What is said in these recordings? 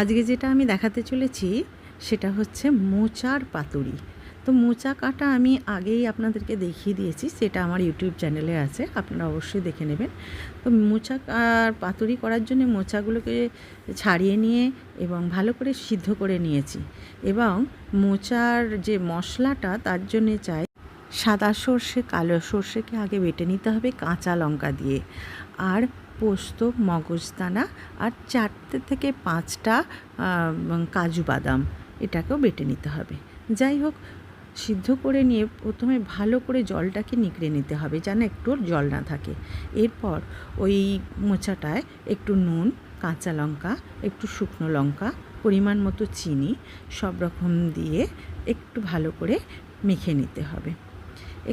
আজকে যেটা আমি দেখাতে চলেছি, সেটা হচ্ছে মোচার পাতুরি। তো মোচা কাটা আমি আগেই আপনাদেরকে দেখিয়ে দিয়েছি, সেটা আমার ইউটিউব চ্যানেলে আছে, আপনারা অবশ্যই দেখে নেবেন। তো মোচা আর পাতুরি করার জন্য মোচাগুলোকে ছাড়িয়ে নিয়ে এবং ভালো করে সিদ্ধ করে নিয়েছি। এবং মোচার যে মশলাটা, তার জন্যে চাই সাদা সর্ষে, কালো সর্ষেকে আগে বেটে নিতে হবে কাঁচা লঙ্কা দিয়ে। আর পোস্ত, মগজদানা আর চারটে থেকে পাঁচটা কাজু বাদাম এটাকেও বেটে নিতে হবে। যাই হোক, সিদ্ধ করে নিয়ে প্রথমে ভালো করে জলটাকে নিকড়ে নিতে হবে যেন একটু জল না থাকে। এরপর ওই মোচাটায় একটু নুন, কাঁচা লঙ্কা, একটু শুকনো লঙ্কা, পরিমাণ মতো চিনি, সব রকম দিয়ে একটু ভালো করে মেখে নিতে হবে।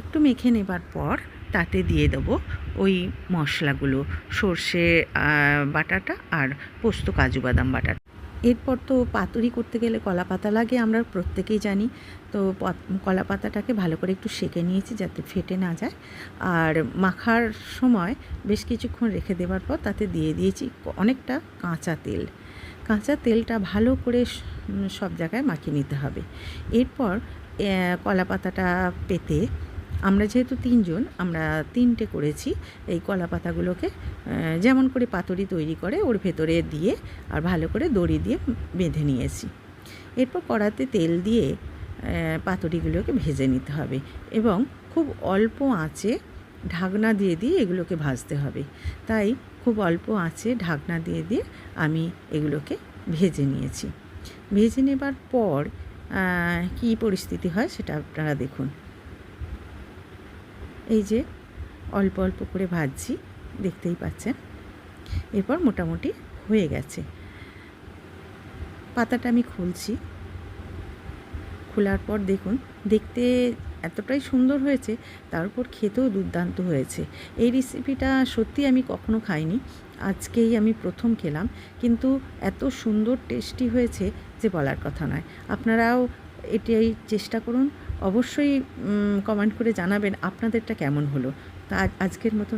একটু মেখে নেবার পর তাতে দিয়ে দেবো ওই মশলাগুলো, সর্ষে বাটাটা আর পোস্ত কাজু বাদাম বাটাটা। এরপর তো পাতুরি করতে গেলে কলা পাতা লাগে, আমরা প্রত্যেকেই জানি। তো কলা পাতাটাকে ভালো করে একটু সেকে নিয়েছি যাতে ফেটে না যায়। আর মাখার সময় বেশ কিছুক্ষণ রেখে দেওয়ার পর তাতে দিয়ে দিয়েছি অনেকটা কাঁচা তেল। কাঁচা তেলটা ভালো করে সব জায়গায় মাখিয়ে নিতে হবে। এরপর কলা পাতাটা পেতে আমরা যেহেতু তিনজন, আমরা তিনটে করেছি এই কলা পাতাগুলোকে যেমন করে পাতুরি তৈরি করে ওর ভেতরে দিয়ে আর ভালো করে দড়ি দিয়ে বেঁধে নিয়েছি। এরপর কড়াতে তেল দিয়ে পাতুরিগুলোকে ভেজে নিতে হবে এবং খুব অল্প আঁচে ঢাকনা দিয়ে দিয়ে এগুলোকে ভাজতে হবে। তাই খুব অল্প আঁচে ঢাকনা দিয়ে দিয়ে আমি এগুলোকে ভেজে নিয়েছি। ভেজে নেবার পর কী পরিস্থিতি হয় সেটা আপনারা দেখুন। এই যে অল্প অল্প করে ভাজছি, দেখতেই পাচ্ছেন। এরপর মোটামুটি হয়ে গেছে। পাতাটা আমি খুলছি। খোলার পর দেখুন, দেখতে এতটাই সুন্দর হয়েছে, তার উপর খেতেও দুর্দান্ত হয়েছে। এই রেসিপিটা সত্যি আমি কখনো খাইনি, আজকেই আমি প্রথম খেলাম, কিন্তু এত সুন্দর টেস্টি হয়েছে যে বলার কথা নয়। আপনারাও এটাই চেষ্টা করুন অবশ্যই কমেন্ট করে জানাবেন আপনাদেরটা কেমন হলো। তা আজ- আজকের মতো